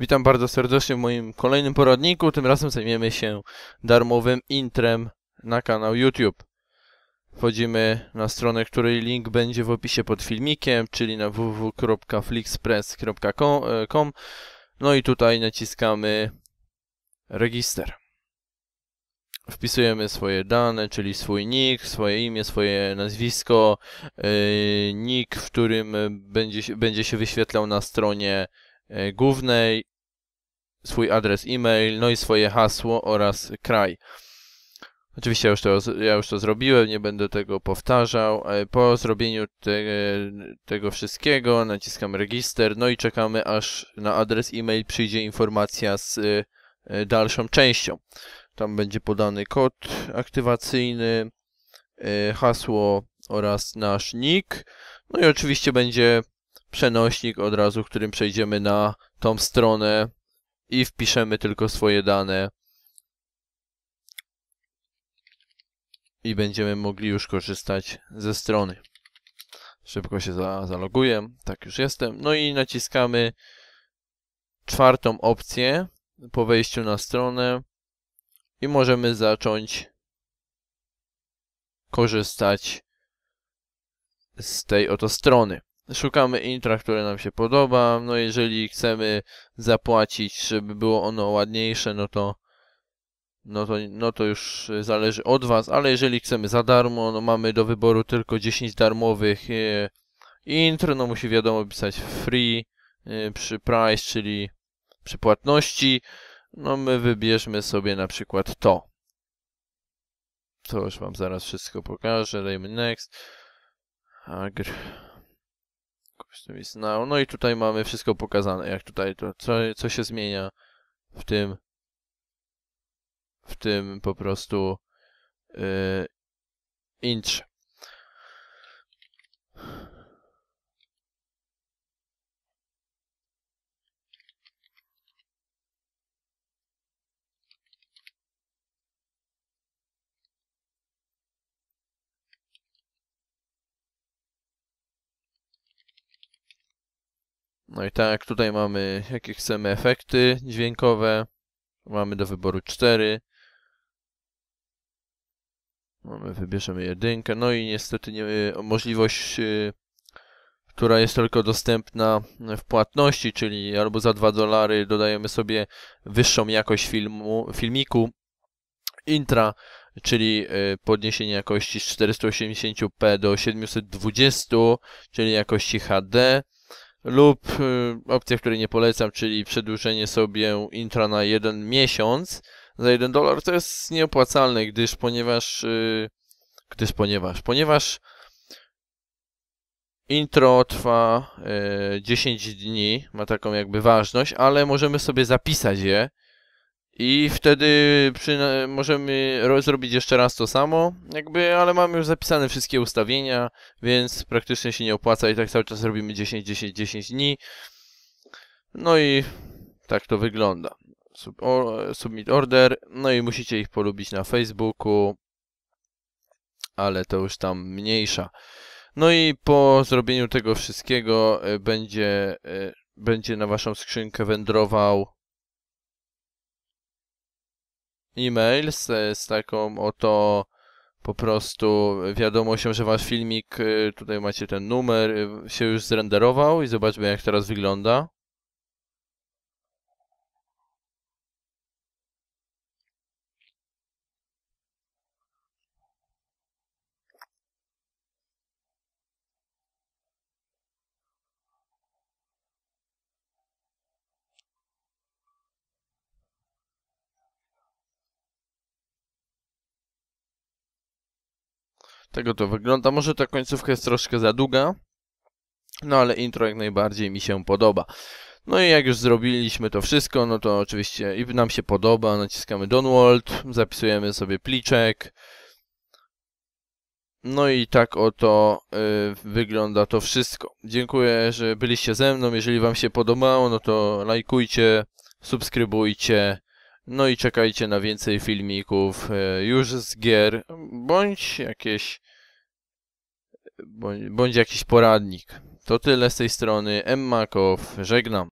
Witam bardzo serdecznie w moim kolejnym poradniku. Tym razem zajmiemy się darmowym intrem na kanał YouTube. Wchodzimy na stronę, której link będzie w opisie pod filmikiem, czyli na www.flixpress.com. No i tutaj naciskamy register. Wpisujemy swoje dane, czyli swój nick, swoje imię, swoje nazwisko, yy, nick, w którym będzie, będzie się wyświetlał na stronie yy, głównej swój adres e-mail, no i swoje hasło oraz kraj. Oczywiście ja już, to, ja już to zrobiłem, nie będę tego powtarzał. E, po zrobieniu te, tego wszystkiego naciskam register, no i czekamy aż na adres e-mail przyjdzie informacja z e, dalszą częścią. Tam będzie podany kod aktywacyjny, e, hasło oraz nasz nick. No i oczywiście będzie przenośnik od razu, którym przejdziemy na tą stronę i wpiszemy tylko swoje dane i będziemy mogli już korzystać ze strony. Szybko się za, zaloguję, tak już jestem. No i naciskamy czwartą opcję po wejściu na stronę i możemy zacząć korzystać z tej oto strony. Szukamy intra, które nam się podoba. No jeżeli chcemy zapłacić, żeby było ono ładniejsze, no to no to, no to już zależy od Was, ale jeżeli chcemy za darmo, no mamy do wyboru tylko 10 darmowych e, intro, no musi wiadomo pisać free e, przy price, czyli przy płatności, no my wybierzmy sobie na przykład to. To już Wam zaraz wszystko pokażę, dajmy next. Agr. Now. No i tutaj mamy wszystko pokazane, jak tutaj to, co, co się zmienia w tym, w tym po prostu yy, intrze. No i tak, tutaj mamy jakie chcemy efekty dźwiękowe. Mamy do wyboru 4. Mamy, wybierzemy jedynkę. No i niestety nie, możliwość, yy, która jest tylko dostępna w płatności, czyli albo za 2 dolary dodajemy sobie wyższą jakość filmu, filmiku. Intra, czyli yy, podniesienie jakości z 480p do 720, czyli jakości HD lub y, opcja, której nie polecam, czyli przedłużenie sobie intra na jeden miesiąc za 1 dolar, to jest nieopłacalne, gdyż ponieważ y, gdyż ponieważ ponieważ intro trwa 10 y, dni, ma taką jakby ważność, ale możemy sobie zapisać je i wtedy przy, możemy zrobić jeszcze raz to samo, jakby, ale mamy już zapisane wszystkie ustawienia, więc praktycznie się nie opłaca i tak cały czas robimy 10, 10, 10 dni. No i tak to wygląda. Sub, submit order, no i musicie ich polubić na Facebooku, ale to już tam mniejsza. No i po zrobieniu tego wszystkiego y, będzie, y, będzie na waszą skrzynkę wędrował e-mail z, z taką oto po prostu wiadomością, że wasz filmik, y, tutaj macie ten numer, y, się już zrenderował i zobaczmy jak teraz wygląda. Tego to wygląda. Może ta końcówka jest troszkę za długa, no ale intro jak najbardziej mi się podoba. No i jak już zrobiliśmy to wszystko, no to oczywiście i nam się podoba, naciskamy download, zapisujemy sobie pliczek. No i tak oto y, wygląda to wszystko. Dziękuję, że byliście ze mną. Jeżeli Wam się podobało, no to lajkujcie, subskrybujcie. No i czekajcie na więcej filmików y, już z gier, bądź jakieś bądź, bądź jakiś poradnik. To tyle z tej strony. Emmakow, żegnam.